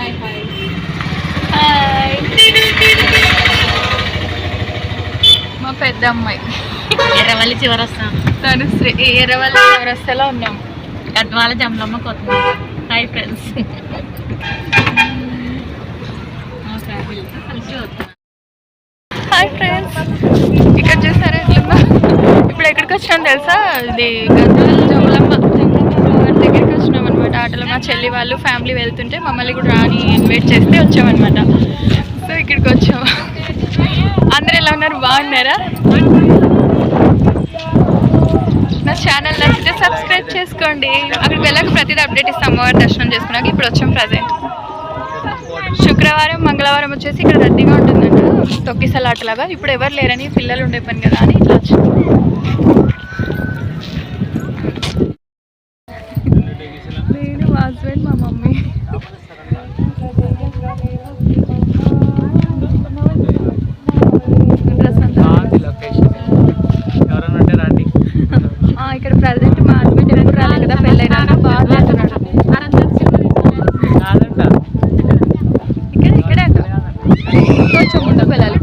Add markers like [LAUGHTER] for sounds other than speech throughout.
Hi hi hi మా పెద్ద అమ్మాయి ఎర్రవల్లి చివరస్తాం. తను శ్రీ ఎర్రవల్ల చౌరస్తాలో ఉన్నాం. గద్వాల జమలమ్మ కొత్త హాయ్ ఫ్రెండ్స్ హాయ్ ఫ్రెండ్స్ ఇక్కడ చూసారా ఎట్లుందో ఇప్పుడు ఎక్కడికి వచ్చినాం తెలుసా? ఇది గద్వాల జమలమ్మ ఆటలో మా చెల్లి వాళ్ళు ఫ్యామిలీ వెళ్తుంటే మమ్మల్ని కూడా రాని ఇన్వైట్ చేస్తే వచ్చామన్నమాట. సో ఇక్కడికి వచ్చాము. అందరు ఎలా ఉన్నారు? బాగున్నారా? నా ఛానల్ నచ్చితే సబ్స్క్రైబ్ చేసుకోండి. అక్కడికి వెళ్ళాక ప్రతిదీ అప్డేట్ ఇస్తాం. అమ్మవారి దర్శనం చేసుకున్నాక ఇప్పుడు వచ్చాం ప్రజెంట్ శుక్రవారం మంగళవారం వచ్చేసి ఇక్కడ రద్దీగా ఉంటుందంట. తొక్కిసలాటలాగా. ఇప్పుడు ఎవరు లేరని పిల్లలు ఉండే పని కదా అని ఇట్లా వచ్చింది నేను మా హస్బెండ్ మా మమ్మీ డ్రెస్ అంతా ఎవరైనా ఉంటే రండి ఆ, ఇక్కడ ప్రజెంట్ మా హస్బెండ్ ఎప్పుడు రాలేదు కదా పెళ్ళైనాక బాగా చేస్తున్నాడు కాదంట ఇక్కడ ఇక్కడే అంట కొంచెం ముందుకు వెళ్ళాలి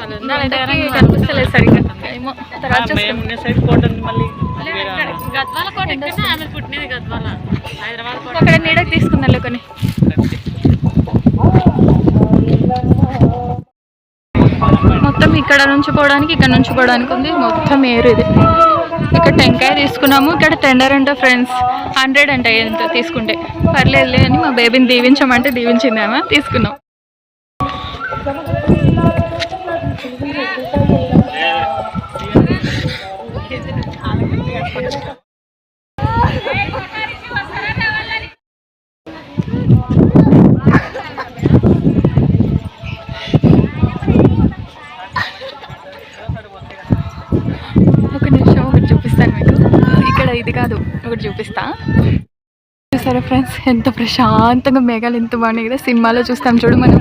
ఎండకి కనిపిస్తలేదు సరిగ్గా. ఏమో తర్వాత గద్వాల కోట ఆమె పుట్టినది గద్వాల. హైదరాబాద్ అక్కడ నీడకి తీసుకుందాం కొన్ని. మొత్తం ఇక్కడ నుంచి పోవడానికి ఇక్కడ నుంచి పోవడానికి ఉంది. మొత్తం ఏరు ఇది. ఇక్కడ టెంకాయ తీసుకున్నాము. ఇక్కడ టెండర్ అంట ఫ్రెండ్స్ హండ్రెడ్ అంట ఎంత తీసుకుంటే. పర్లేదులే అని మా బేబీని దీవించమంటే దీవించిందేమో తీసుకున్నాం ఒక నిమిషం ఒకటి చూపిస్తాను మీకు ఇక్కడ ఇది కాదు ఒకటి చూపిస్తా. చూసారా ఫ్రెండ్స్? ఎంత ప్రశాంతంగా మేఘాలు ఎంత బాగున్నాయి కదా సినిమాలో చూస్తాం చూడు మనం.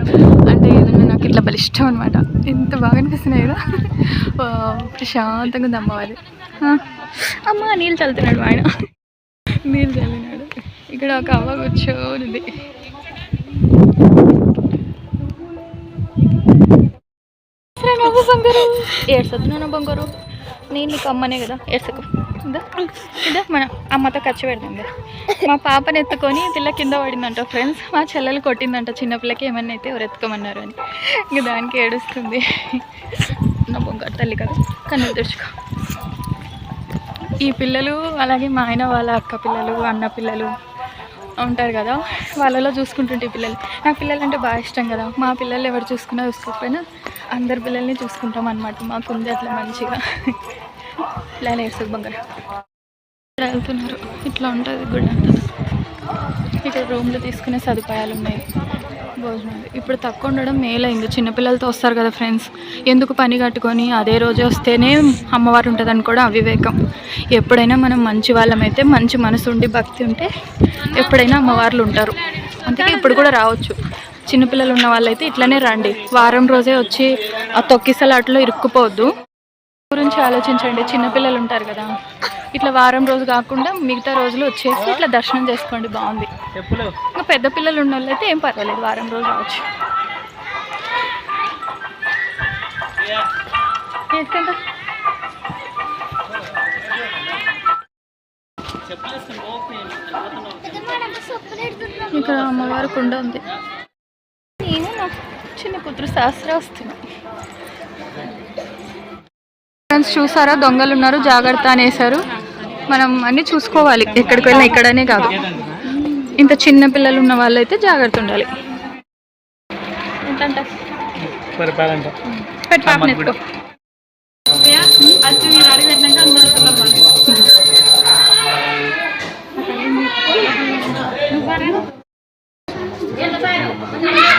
అంటే ఏదైనా నాకు ఇట్లా బలిష్టం అనమాట ఎంత బాగా అనిపిస్తున్నాయి కదా. ప్రశాంతంగా ఉంది అమ్మవారి అమ్మ నీళ్ళు చల్లుతున్నాడు ఆయన నీళ్ళు చల్లినాడు. ఇక్కడ ఒక అవ్వ కూర్చోనిది. ఏడు సత్తున్నాను బంగారు బంగారు. నేను నీకు అమ్మనే కదా ఏడ్సకు ఇదా మన అమ్మతో ఖర్చు పెడుతుంది కదా మా పాపని ఎత్తుకొని పిల్ల కింద పడిందంట ఫ్రెండ్స్ మా చెల్లెలు కొట్టిందంట చిన్నపిల్లకి ఏమన్నా అయితే ఎవరు ఎత్తుకోమన్నారు అని. ఇంకా దానికి ఏడుస్తుంది. నా బొంగారు తల్లి కదా కన్నులు తెరుచుకో ఈ పిల్లలు అలాగే మా ఆయన వాళ్ళ అక్క పిల్లలు అన్న పిల్లలు ఉంటారు కదా వాళ్ళలో చూసుకుంటుంటే ఈ పిల్లలు. నా పిల్లలు అంటే బాగా ఇష్టం కదా మా పిల్లలు ఎవరు చూసుకున్నా చూసుకోకపోయినా అందరి పిల్లల్ని చూసుకుంటాం అనమాట మాకుంది అట్లా మంచిగా. ఇలా నేర్చుకు బంగారు వెళ్తున్నారు. ఇట్లా ఉంటుంది గుడి అంతా. ఇక్కడ రూమ్లో తీసుకునే సదుపాయాలు ఉన్నాయి. భోజనాలు. ఇప్పుడు తక్కువ ఉండడం మేలైంది చిన్నపిల్లలతో వస్తారు కదా ఫ్రెండ్స్. ఎందుకు పని కట్టుకొని అదే రోజే వస్తేనే అమ్మవారు ఉంటుందని కూడా అవివేకం. ఎప్పుడైనా మనం మంచి వాళ్ళమైతే మంచి మనసు ఉండి భక్తి ఉంటే ఎప్పుడైనా అమ్మవార్లు ఉంటారు. అందుకే ఇప్పుడు కూడా రావచ్చు. చిన్నపిల్లలు ఉన్న వాళ్ళైతే ఇట్లనే రండి. వారం రోజే వచ్చి ఆ తొక్కిసలాట్లో ఇరుక్కుపోవద్దు. గురించి ఆలోచించండి. చిన్నపిల్లలు ఉంటారు కదా. ఇట్లా వారం రోజు కాకుండా మిగతా రోజులు వచ్చేసి ఇట్లా దర్శనం చేసుకోండి. బాగుంది. ఇంకా పెద్ద పిల్లలు ఉన్న వాళ్ళైతే ఏం పర్వాలేదు. వారం రోజు రావచ్చు పోకు. ఇక్కడ అమ్మవారి కుండ ఉంది. నా చిన్న కూతురు శాస్త్ర ఫ్రెండ్స్ చూసారా? దొంగలు ఉన్నారు జాగ్రత్త అనేసారు మనం అన్ని చూసుకోవాలి. ఎక్కడికి వెళ్ళినా ఇక్కడనే కాదు. ఇంత చిన్న పిల్లలు ఉన్న వాళ్ళైతే జాగ్రత్త ఉండాలి. ఏంటంట?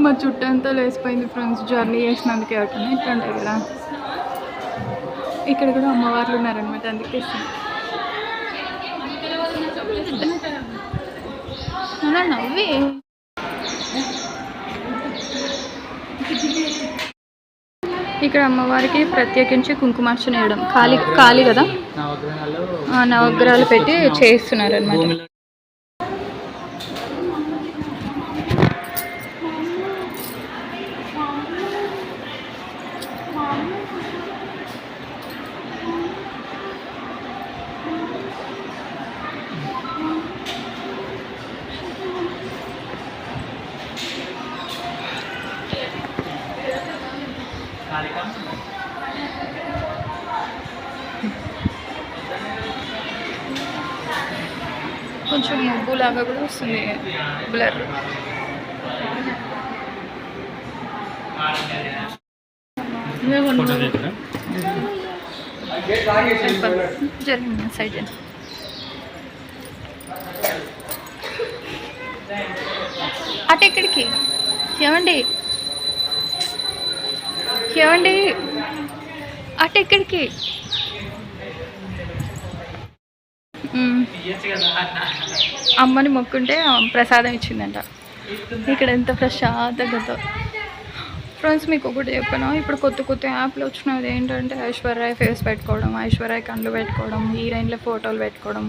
మా చుట్టూ అంతా లేసిపోయింది ఫ్రెండ్స్ జర్నీ చేసినందుకే అట్లా ఇట్లా ఉంటాయి కదా ఇక్కడ కూడా అమ్మవార్లు ఉన్నారనమాట అందుకే నవ్వి. ఇక్కడ అమ్మవారికి ప్రత్యేకించి కుంకుమార్చన వేయడం. ఖాళీ ఖాళీ కదా? నవగ్రహాలు ఆ నవగ్రహాలు పెట్టి చేస్తున్నారు అనమాట లాగా కూడా వస్తుంది బ్లర్? జరిగింది సైడ్ అటు ఎక్కడికి ఏమండి? ఏమండి? అటు ఎక్కడికి మ్మ్. అమ్మని మొక్కుంటే ప్రసాదం ఇచ్చిందంట. ఇక్కడ ఎంత ప్రశాంతంగా ఫ్రెండ్స్ మీకు ఒకటి చెప్పాను? ఇప్పుడు కొత్త కొత్త యాప్లు వచ్చినవి ఏంటంటే ఐశ్వర్య ఫేస్ పెట్టుకోవడం ఐశ్వర్య కళ్ళు పెట్టుకోవడం హీరోయిన్ల ఫోటోలు పెట్టుకోవడం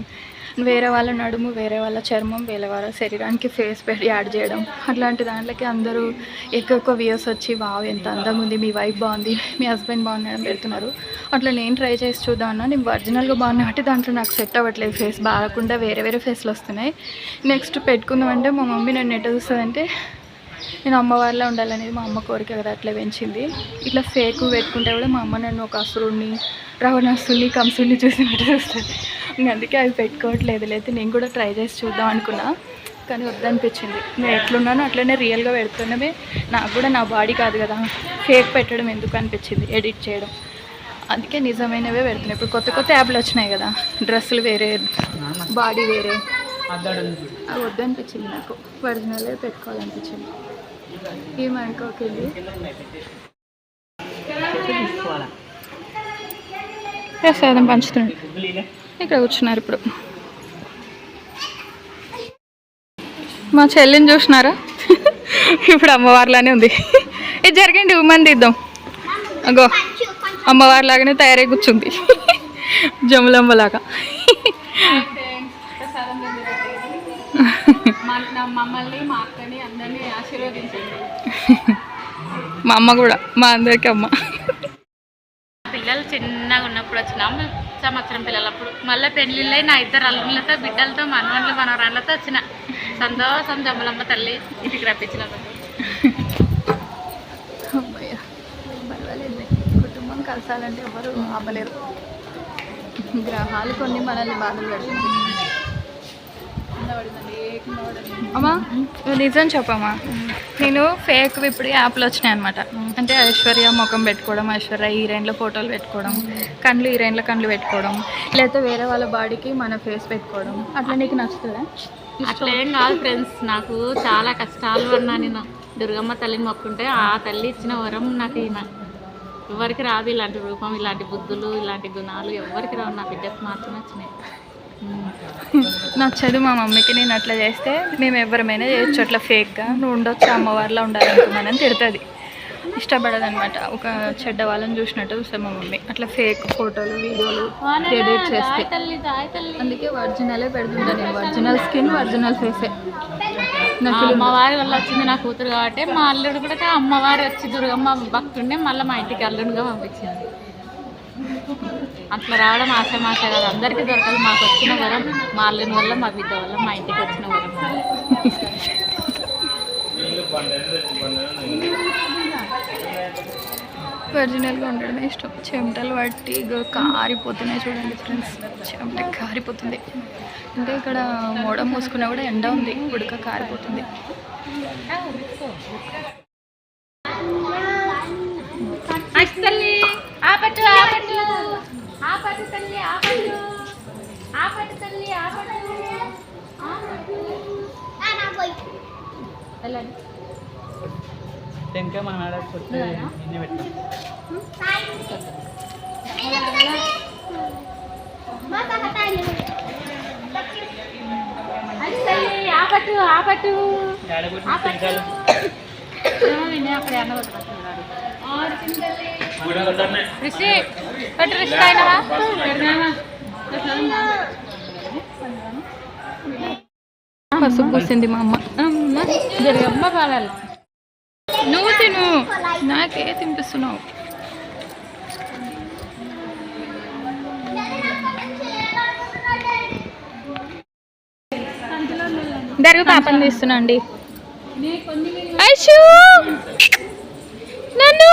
వేరే వాళ్ళ నడుము వేరే వాళ్ళ చర్మం వేరే వాళ్ళ శరీరానికి ఫేస్ పెట్టి యాడ్ చేయడం. అట్లాంటి దాంట్లోకి అందరూ ఎక్కువ ఎక్కువ వ్యూస్ వచ్చి వావ్ ఎంత అందంగా ఉంది మీ వైఫ్ బాగుంది మీ హస్బెండ్ బాగున్నాడని పెడుతున్నారు. అట్లా నేను ట్రై చేసి చూద్దామన్నా నేను ఒరిజినల్గా బాగున్నా కాబట్టి దాంట్లో నాకు సెట్ అవ్వట్లేదు ఫేస్ బాగకుండా వేరే వేరే ఫేస్లు వస్తున్నాయి. నెక్స్ట్ పెట్టుకుందాం అంటే మా మమ్మీ నన్ను ఎట్ట చూస్తుందంటే నేను అమ్మవారిలో ఉండాలనేది మా అమ్మ కోరిక కదా అట్లా పెంచింది. ఇట్లా ఫేక్ పెట్టుకుంటే కూడా మా అమ్మ నన్ను ఒక అసురుణ్ణి రావణాసుని కంసుని చూసినట్టు చూస్తుంది. ఇంక అందుకే అవి పెట్టుకోవట్లేదు. లేదు నేను కూడా ట్రై చేసి చూద్దాం అనుకున్నా. కానీ వద్దనిపించింది. నేను ఎట్లున్నానో అట్లనే రియల్గా పెడుతున్నమే నాకు కూడా నా బాడీ కాదు కదా. ఫేక్ పెట్టడం ఎందుకు అనిపించింది ఎడిట్ చేయడం. అందుకే నిజమైనవే పెడుతున్నాయి ఇప్పుడు కొత్త కొత్త యాప్లు వచ్చినాయి కదా. డ్రెస్సులు వేరే బాడీ వేరే. అవి వద్దనిపించింది నాకు. ఒరిజినలే పెట్టుకోవాలనిపించింది. ఏమనుకోకండి ప్రసాదం పంచుతున్నాడు. ఇక్కడ కూర్చున్నారు ఇప్పుడు. మా చెల్లిని చూసినారా? ఇప్పుడు అమ్మవారిలానే ఉంది. ఇది జరిగింది ఉమ్మని తీద్దాం. అగో అమ్మవారిలాగానే తయారై కూర్చుంది. జములమ్మలాగా మమ్మల్ని మా అక్కని అందరినీ ఆశీర్వదించండి మా అమ్మ కూడా మా అందరికి అమ్మ. పిల్లలు చిన్నగా ఉన్నప్పుడు వచ్చిన. సంవత్సరం పిల్లలప్పుడు. మళ్ళీ పెళ్ళిళ్ళై నా ఇద్దరు అల్లుళ్ళతో బిడ్డలతో మనవాళ్ళు మనవరాళ్ళతో వచ్చిన. సంతోషం జమ్మలమ్మ తల్లి. ఇంటికి రప్పించిన కుటుంబం కలసాలంటే ఎవరు ఆపలేరు. గ్రహాలు కొన్ని మనల్ని బాధలు పెడుతుంది. అమ్మా నిజం చెప్పమ్మా. నేను ఫేక్ ఇప్పుడు యాప్లు వచ్చినాయి అనమాట అంటే ఐశ్వర్య ముఖం పెట్టుకోవడం ఐశ్వర్య హీరోయిన్ల ఫోటోలు పెట్టుకోవడం కళ్ళు హీరోయిన్ల కళ్ళు పెట్టుకోవడం లేకపోతే వేరే వాళ్ళ బాడీకి మన ఫేస్ పెట్టుకోవడం. అట్లా నీకు నచ్చుతుందా? అట్లా ఏం కాదు ఫ్రెండ్స్ నాకు చాలా కష్టాలు అన్నా నేను దుర్గమ్మ తల్లిని మొక్కుంటే ఆ తల్లి ఇచ్చిన వరం నాకు ఎవరికి రాదు ఇలాంటి రూపం ఇలాంటి బుద్ధులు ఇలాంటి గుణాలు. ఎవరికి రావు. నా బిడ్డకు మాత్రమే వచ్చినాయి. నచ్చదు మా మమ్మీకి నేను అట్లా చేస్తే మేము ఎవరమైనా చేయొచ్చు. అట్లా ఫేక్గా నువ్వు ఉండొచ్చు అమ్మవారిలో ఉండాలనుకున్నానని తిడుతుంది. ఇష్టపడదు అనమాట ఒక చెడ్డ వాళ్ళని చూసినట్టు చూస్తాం మా మమ్మీ. అట్లా ఫేక్ ఫోటోలు వీడియోలు ఎడిట్ చేస్తే. అందుకే ఒరిజినలే పెడుతుంటా నేను. ఒరిజినల్ స్కిన్ ఒరిజినల్ ఫేసే అమ్మవారి వల్ల వచ్చింది నా కూతురు కాబట్టి మా అల్లుడు కూడా అమ్మవారు వచ్చి దుర్గమ్మ భక్తుండే మళ్ళీ మా ఇంటికి అల్లుడుగా పంపించింది. అట్లా రావడం ఆశమాశ కాదు. అందరికీ దొరకదు మాకు వచ్చిన వరం మా అల్లుని వల్ల మా బిడ్డ వల్ల మా ఇంటికి వచ్చిన వరం. ఒరిజినల్గా ఉండడమే ఇష్టం. చెమటలు పట్టి కారిపోతున్నాయి చూడండి ఫ్రెండ్స్ చెమట కారిపోతుంది. ఇంకా ఇక్కడ మోడ మూసుకున్నా కూడా ఎండ ఉంది. ఉడక కారిపోతుంది. తల్లి ఆపట్టు ఆపట్టు. ఆపట్టు తల్లి ఆపట్టు. ఆపట్టు తల్లి ఆపట్టు. వెళ్ళండి. టెంకాయ మనం ఆడకపోతే ఇన్ని పెట్టాం. ఆపట్టు ఆపట్టు. టెంకాయలు అక్కడ కూడా కొట్టన్నాయి రిషి పెట్టు రిషి అయినవా పసుపు పూసింది మా అమ్మ. జరగమ్మ కాలాలి. నువ్వు తిను. నాకే తినిపిస్తున్నావు. దరుగు పాపం తీస్తున్నా అండి. నన్ను!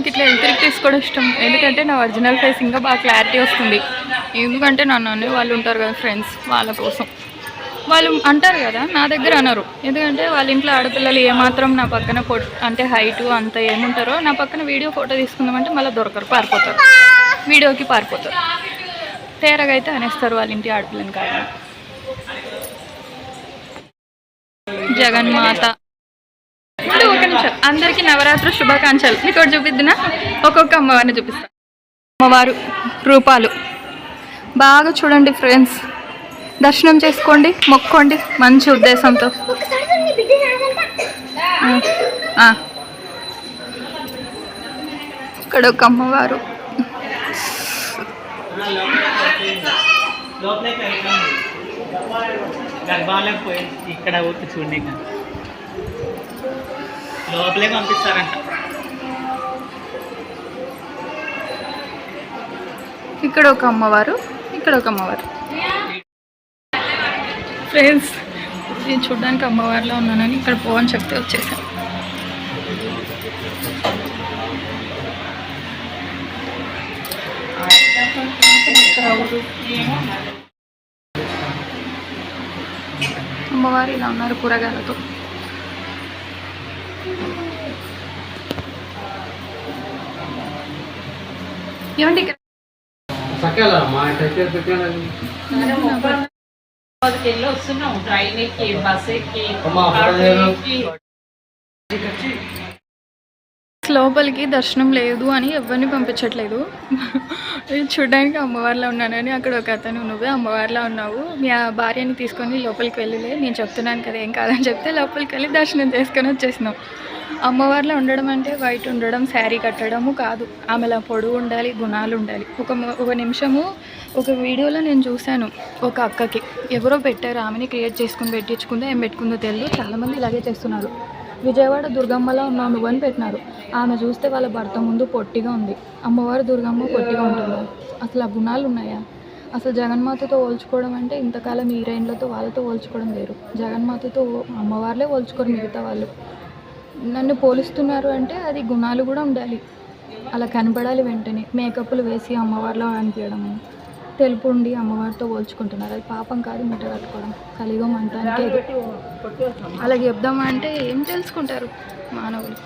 నాకు ఇట్లా ఎలక్ట్రిక్ తీసుకోవడం ఇష్టం. ఎందుకంటే నా ఒరిజినల్ ఫేస్ ఇంకా బాగా క్లారిటీ వస్తుంది. ఎందుకంటే నన్ను అనే వాళ్ళు ఉంటారు కదా ఫ్రెండ్స్ వాళ్ళ కోసం. వాళ్ళు అంటారు కదా నా దగ్గర అనరు. ఎందుకంటే వాళ్ళ ఇంట్లో ఆడపిల్లలు ఏమాత్రం నా పక్కన ఫోటో అంటే హైటు అంత ఏముంటారో నా పక్కన వీడియో ఫోటో తీసుకుందామంటే మళ్ళీ దొరకరు పారిపోతారు. వీడియోకి పారిపోతారు. తేరగా అయితే అనేస్తారు వాళ్ళ ఇంటి ఆడపిల్లని కాదు. జగన్మాత ఇప్పుడు ఒక నిమిషం. అందరికీ నవరాత్రి శుభాకాంక్షలు. ఇక్కడ ఒకటి ఒక్కొక్క అమ్మవారిని చూపిస్తాను అమ్మవారు రూపాలు. బాగా చూడండి ఫ్రెండ్స్. దర్శనం చేసుకోండి మొక్కోండి. మంచి ఉద్దేశంతో. ఇక్కడ ఒక అమ్మవారు. గర్భాలకు పోయి ఇక్కడ చూడండి లోపలే పంపిస్తారంట. ఇక్కడ ఒక అమ్మవారు ఇక్కడ ఒక అమ్మవారు. ఫ్రెండ్స్ నేను చూడడానికి అమ్మవారిలో ఉన్నానని ఇక్కడ పోవని చెప్తే వచ్చేసాను అమ్మవారు ఇలా ఉన్నారు కూరగాయలతో. ఏమండి ఇక్కడ? వెళ్ళి వస్తున్నాం. ట్రైన్ ఎక్కి బస్ ఎక్కి అమ్మా, ఆటో అక్కడ ఎక్కి లోపలికి దర్శనం లేదు అని ఎవరిని పంపించట్లేదు. నేను చూడడానికి అమ్మవారిలో ఉన్నానని అక్కడ ఒక అతను నువ్వే అమ్మవారిలో ఉన్నావు. మీ ఆ భార్యని తీసుకొని లోపలికి వెళ్ళలే. నేను చెప్తున్నాను కదా ఏం కాదని చెప్తే లోపలికి వెళ్ళి దర్శనం చేసుకొని వచ్చేసినాం. అమ్మవారిలో ఉండడం అంటే వైట్ ఉండడం శారీ కట్టడము కాదు. ఆమెలా పొడుగు ఉండాలి గుణాలు ఉండాలి. ఒక ఒక నిమిషము ఒక వీడియోలో నేను చూశాను ఒక అక్కకి. ఎవరో పెట్టారు. ఆమెని క్రియేట్ చేసుకుని పెట్టించుకుందో ఏం పెట్టుకుందో తెలియదు చాలామంది ఇలాగే చేస్తున్నారు. విజయవాడ దుర్గమ్మలో ఉన్న నువ్వు అని పెట్టినారు. ఆమె చూస్తే వాళ్ళ భర్త ముందు పొట్టిగా ఉంది. అమ్మవారు దుర్గమ్మ పొట్టిగా ఉంటుందా. అసలు ఆ గుణాలు ఉన్నాయా? అసలు జగన్మాతతో పోల్చుకోవడం అంటే ఇంతకాలం హీరోయిన్లతో వాళ్ళతో పోల్చుకోవడం వేరు. జగన్మాతతో అమ్మవార్లే పోల్చుకోరు మిగతా వాళ్ళు. నన్ను పోలుస్తున్నారు అంటే అది గుణాలు కూడా ఉండాలి. అలా కనపడాలి వెంటనే. మేకప్లు వేసి అమ్మవారిలో అనిపించడం తెలుపు ఉండి అమ్మవారితో పోల్చుకుంటున్నారు. అది పాపం కాదు ముట్ట కట్టుకోవడం. కలియుగం అంటానికి అలా అలాగే చెప్దామా అంటే ఏం తెలుసుకుంటారు మానవులు?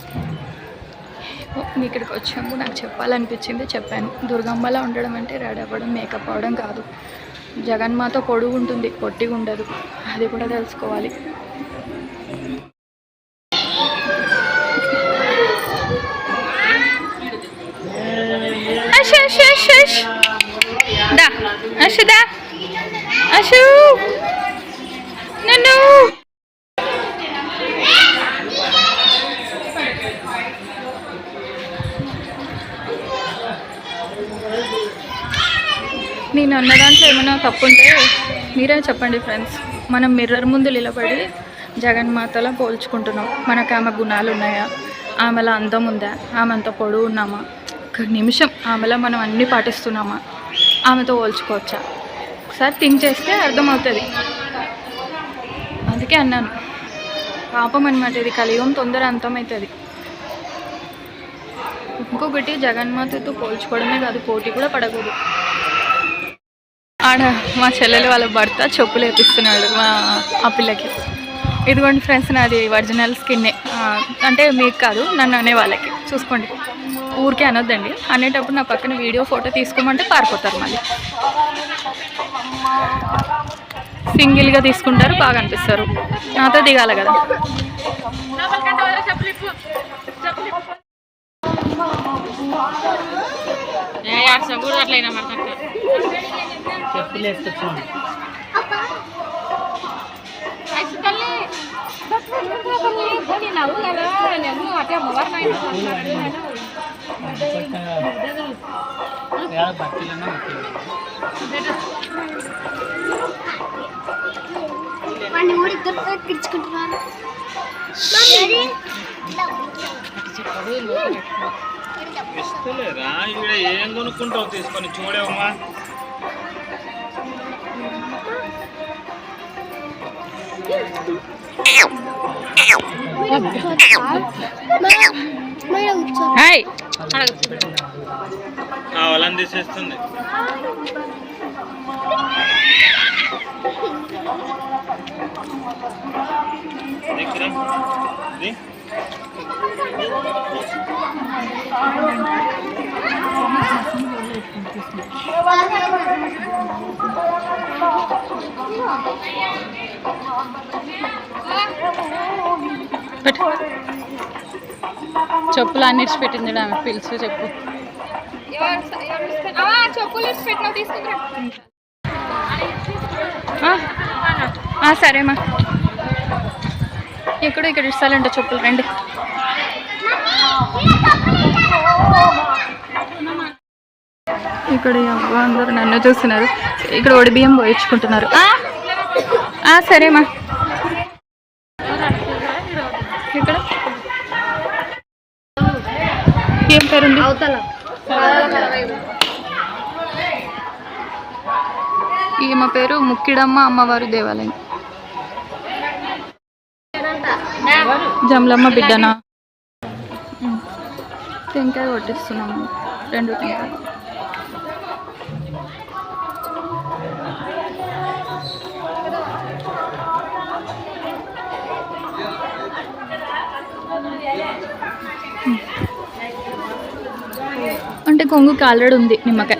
మీ ఇక్కడికి వచ్చాము. నాకు చెప్పాలనిపించింది చెప్పాను. దుర్గమ్మలా ఉండడం అంటే రెడీ అవ్వడం మేకప్ అవ్వడం కాదు. జగన్మాత పొడుగు ఉంటుంది పొట్టిగా ఉండదు అది కూడా తెలుసుకోవాలి. అషు అశు! నన్ను! నేను అన్న దాంట్లో ఏమైనా తప్పు ఉంటే మీరే చెప్పండి ఫ్రెండ్స్. మనం మిర్రర్ ముందు నిలబడి జగన్మాతలా పోల్చుకుంటున్నాం. మనకు ఆమె గుణాలు ఉన్నాయా? ఆమెలా అందం ఉందా? ఆమె అంత పొడవు ఉన్నామా? ఒక నిమిషం. ఆమెలా మనం అన్నీ పాటిస్తున్నామా? ఆమెతో పోల్చుకోవచ్చా? ఒకసారి థింక్ చేస్తే అర్థమవుతుంది. అందుకే అన్నాను. పాపం అనమాట ఇది కలియుగం తొందర అంతమవుతుంది ఇంకొకటి జగన్మాతతో పోల్చుకోవడమే కాదు పోటీ కూడా పడకూడదు. ఆడ మా చెల్లెలు వాళ్ళ భర్త చెప్పులు వేపిస్తున్నాడు మా ఆ పిల్లకి. ఇదిగోండి ఫ్రెండ్స్ నాది ఒరిజినల్ స్కిన్నే. అంటే మీకు కాదు నన్ను అనే వాళ్ళకి. చూసుకోండి. ఊరికే అనొద్దండి. అనేటప్పుడు నా పక్కన వీడియో ఫోటో తీసుకోమంటే పారిపోతారు మళ్ళీ. సింగిల్గా తీసుకుంటారు బాగా అనిపిస్తారు. నాతో దిగాలి కదా. ఏ వాడిని ఇక్కడ ఏం కొనుక్కుంటావు తీసుకొని చూడేవమ్మా? మేడం కూర్చో హాయ్ కావాలని తీసేస్తుంది ఇక్కడ ఇది చెప్పులు అన్నిటి పెట్టింది ఆమె. పిలుచు చెప్పు. సరేమ్మా ఎక్కడో ఇక్కడ ఇస్తాలంట చెప్పులు. రండి. ఇక్కడ అవ్వ అందరూ నన్ను చూస్తున్నారు. ఇక్కడ ఒడి బియ్యం పోయించుకుంటున్నారు. సరేమ్మా ఇక్కడ? ఏం అవతల. ఈమె పేరు ముక్కిడమ్మ అమ్మవారి దేవాలయం. జమలమ్మ బిడ్డనా. టెంకాయ కొట్టిస్తున్నాము. రెండు టెంకాయ అంటే కొంగుకి ఆల్రెడీ ఉంది నిమ్మకాయ.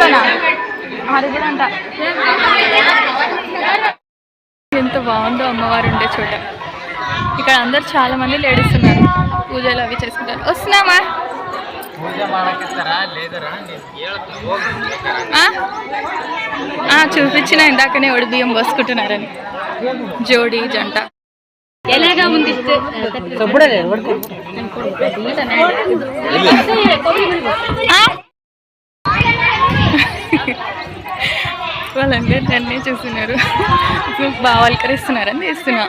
కూడా ఎంత బాగుందో అమ్మవారు ఉండే చోట. ఇక్కడ అందరు చాలా మంది లేడీస్ ఉన్నారు. పూజలు అవి చేసుకుంటారు. వస్తున్నామా? చూపించిన ఇందాకనే ఒడి బియ్యం పోసుకుంటున్నారని. జోడి జంట. ఎలాగా ఉంది? వాళ్ళందరూ నన్నే చూస్తున్నారు. బాగా తీస్తున్నా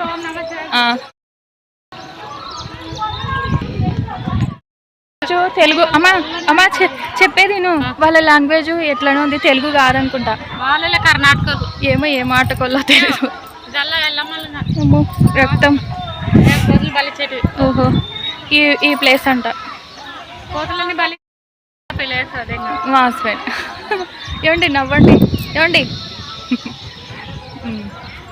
తెలుగు అమ్మా అమ్మా చె- చెప్పేది నువ్వు వాళ్ళ లాంగ్వేజ్ ఎట్లనో ఉంది తెలుగు కాదనుకుంటా. వాళ్ళే కర్ణాటక. ఏమో ఏ మాట కొల్లో తెలియదు జల్ల ఎల్లమ్మలు అమ్మో రక్తం. ఓహో ఈ ఈ ప్లేస్ అంట. కోతులని బలి పిల్లేసి అదే. మా హస్బెండ్. ఏమండి నవ్వండి. ఏమండి.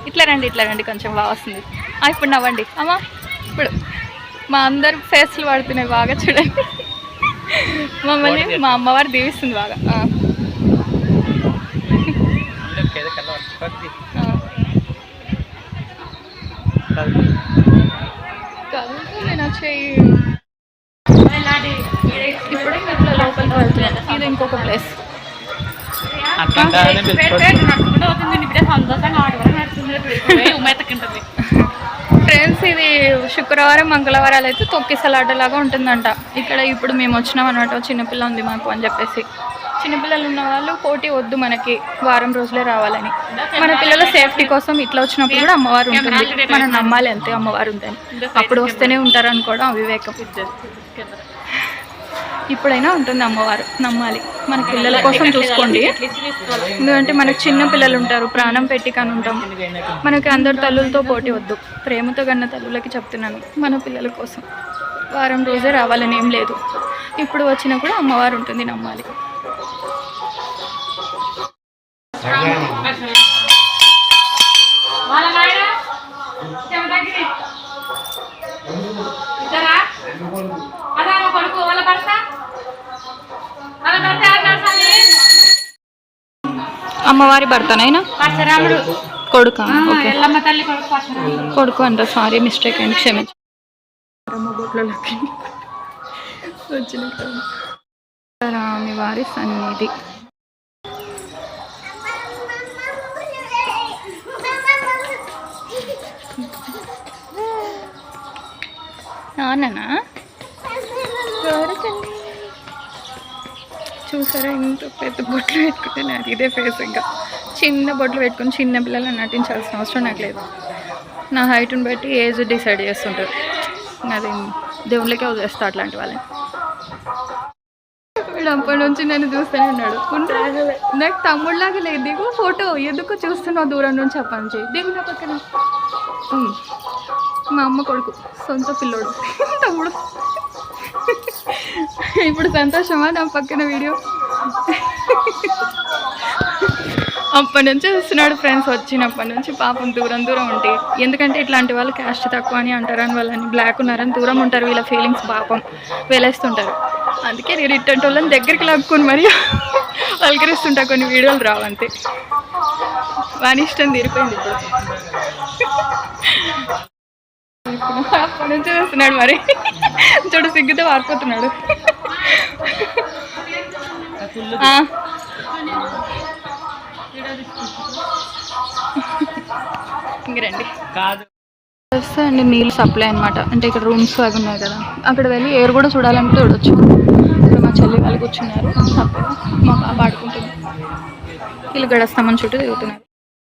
ఇట్లా రండి ఇట్లా రండి కొంచెం బాగా వస్తుంది. ఇప్పుడు నవ్వండి. అమ్మా ఇప్పుడు మా అందరు ఫేస్లు పడుతున్నాయి బాగా చూడండి. మమ్మల్ని మా అమ్మవారు దీవిస్తుంది బాగా. ఇప్పుడు లోపలికి వెళ్తున్నాను ఇది ఇంకొక ప్లేస్. అట్లా సంతోషంగా ఆట వరకు నడుస్తుంది ఉమ్మెత్తకుంటుంది ఫ్రెండ్స్ ఇది శుక్రవారం మంగళవారాలు అయితే తొక్కిసలాటలాగా ఉంటుందంట. ఇక్కడ ఇప్పుడు మేము వచ్చినాం అనమాట చిన్నపిల్ల ఉంది మాకు అని చెప్పేసి. చిన్నపిల్లలు ఉన్న వాళ్ళు పోటీ వద్దు మనకి వారం రోజులే రావాలని. మన పిల్లల సేఫ్టీ కోసం ఇట్లా వచ్చినప్పుడు కూడా అమ్మవారు ఉంటుంది. మనం నమ్మాలి అంతే అమ్మవారు ఉందని. అప్పుడు వస్తేనే ఉంటారు అనుకోవడం అవివేకం. ఇప్పుడైనా ఉంటుంది అమ్మవారు నమ్మాలి. మన పిల్లల కోసం చూసుకోండి. ఎందుకంటే మనకు చిన్న పిల్లలు ఉంటారు ప్రాణం పెట్టి కానీ ఉంటాం. మనకి అందరు తల్లులతో పోటీ వద్దు. ప్రేమతో కన్న తల్లులకి చెప్తున్నాను మన పిల్లల కోసం. వారం రోజే రావాలని ఏం లేదు. ఇప్పుడు వచ్చినా కూడా అమ్మవారు ఉంటుంది నమ్మాలి. అమ్మవారి భర్తనైనా పరశురాముడు. కొడుక? ఓకే. ఎల్లమ్మ తల్లి కొడుకు అంట సారీ మిస్టేక్ అండి క్షమించు. రామి వారి సన్నిధి. నాన్ననా? చూసారా? ఇంత పెద్ద బొట్లు పెట్టుకుంటే నాది ఇదే ఫేస్ ఇంకా. చిన్న బొట్లు పెట్టుకుని చిన్న పిల్లలు నటించాల్సిన అవసరం నాకు లేదు. నా హైట్ని బట్టి ఏజ్ డిసైడ్ చేస్తుంటారు. అది దేవుళ్ళకే వదిలేస్తా అట్లాంటి వాళ్ళని? వీడు అప్పటి నుంచి నేను చూస్తూనే ఉన్నాడు. నాకు తమ్ముళ్ళలాగా లేదు. దిగు ఫోటో. ఎందుకు చూస్తున్నావు దూరం నుంచి చెప్పండి దిగు నా పక్కన. మా అమ్మ కొడుకు. సొంత పిల్లోడు. తమ్ముడు. ఇప్పుడు సంతోషమా నా పక్కన వీడియో? అప్పటి నుంచి చూస్తున్నాడు ఫ్రెండ్స్ వచ్చినప్పటి నుంచి పాపం దూరం దూరం ఉంటాయి ఎందుకంటే ఇట్లాంటి వాళ్ళు క్యాస్ట్ తక్కువ అని అంటారని వాళ్ళని బ్లాక్ ఉన్నారని దూరం ఉంటారు వీళ్ళ ఫీలింగ్స్ పాపం. వేలేస్తుంటారు. అందుకే నేను ఇట్టంటి వాళ్ళని దగ్గరికి లాక్కుని మరి పలకరిస్తుంటా [LAUGHS] కొన్ని వీడియోలు రావంతే. వాని ఇష్టం తీరిపోయింది ఇప్పుడు. అప్పటి నుంచి చూస్తున్నాడు మరి. చూడు సిగ్గుతో వారిపోతున్నాడు ఆ. ఇంక రండి. కాదు. వస్తే అండి నీళ్ళు సప్లై అనమాట అంటే ఇక్కడ రూమ్స్ అవి ఉన్నాయి కదా. అక్కడ వెళ్ళి ఎయిర్ కూడా చూడాలంటే చూడొచ్చు. ఇక్కడ మా చెల్లి వాళ్ళు కూర్చున్నారు. మా పాప ఆడుకుంటుంది. వీళ్ళు గడస్తమం చుట్టూ తిరుగుతున్నారు.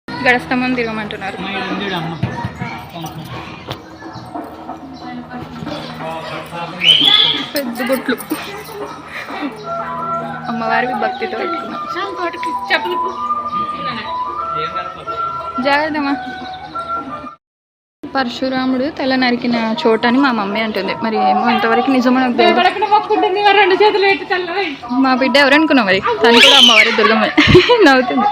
గడస్తమం తిరగమంటున్నారు. పెద్ద బొట్లు. అమ్మవారికి భక్తితో పెట్టుకున్నాం. జాగ్రత్త ఏం జాగ్రత్తమ్మా పరశురాముడు తల నరికిన చోట అని మా మమ్మీ అంటుంది. మరి ఏమో ఇంతవరకు నిజమో మా బిడ్డ ఎవరనుకున్నాం మరి? తను కూడా అమ్మవారి దుర్గమ్మ. నవ్వుతుంది.